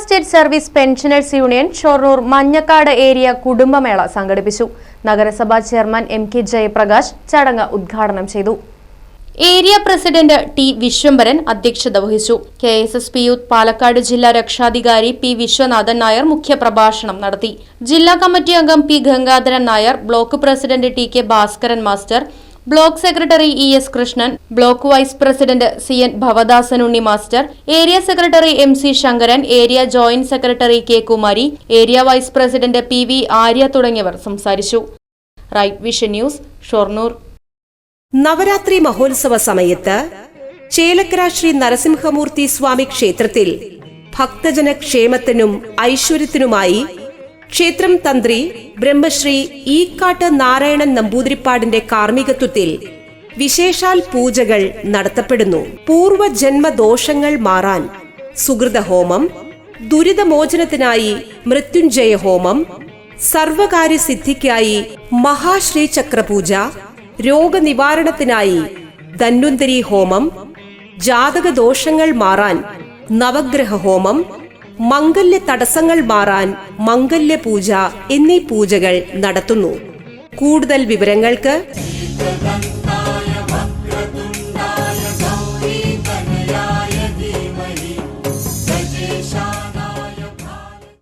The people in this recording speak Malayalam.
State service pensioners union Shoranur Manjakkad area കുടുംബമേള സംഘടിപ്പിച്ചു. നഗരസഭാ ചെയർമാൻ എം കെ ജയപ്രകാശ് ചടങ്ങ് ഉദ്ഘാടനം ചെയ്തു. ഏരിയ പ്രസിഡന്റ് ടി വിശ്വംബരൻ അധ്യക്ഷത വഹിച്ചു. K S S P youth Palakkad ജില്ലാ രക്ഷാധികാരി പി വിശ്വനാഥൻ നായർ മുഖ്യപ്രഭാഷണം നടത്തി. ജില്ലാ കമ്മിറ്റി അംഗം P Gangadharan Nair block president T K Bhaskaran master block secretary E S Krishnan block vice president C N Bhavadasan Unni master area secretary M C Sankaran area joint secretary K Kumari area vice president P V Arya തുടങ്ങിയവർ സംസാരിച്ചു. Right vision news Shoranur. Navaratri മഹോത്സവ സമയത്ത് ചേലക്കര ശ്രീ നരസിംഹമൂർത്തി സ്വാമി ക്ഷേത്രത്തിൽ ഭക്തജന ക്ഷേമത്തിനും ഐശ്വര്യത്തിനുമായി ക്ഷേത്രം തന്ത്രി ബ്രഹ്മശ്രീ ഈക്കാട്ട് നാരായണൻ നമ്പൂതിരിപ്പാടിന്റെ കാർമ്മികത്വത്തിൽ വിശേഷാൽ പൂജകൾ നടത്തപ്പെടുന്നു. പൂർവജന്മദോഷങ്ങൾ മാറാൻ സുഹൃതഹോമം ദുരിതമോചനത്തിനായി മൃത്യുഞ്ജയ ഹോമം സർവകാര്യ സിദ്ധിക്കായി മഹാശ്രീ മഹാശ്രീചക്രപൂജ രോഗനിവാരണത്തിനായി ധന്വന്തരി ഹോമം ജാതകദോഷങ്ങൾ മാറാൻ നവഗ്രഹ ഹോമം മംഗല്യ തടസ്സങ്ങൾ മാറാൻ മംഗല്യ പൂജ എന്നീ പൂജകൾ നടത്തുന്നു. കൂടുതൽ വിവരങ്ങൾക്ക്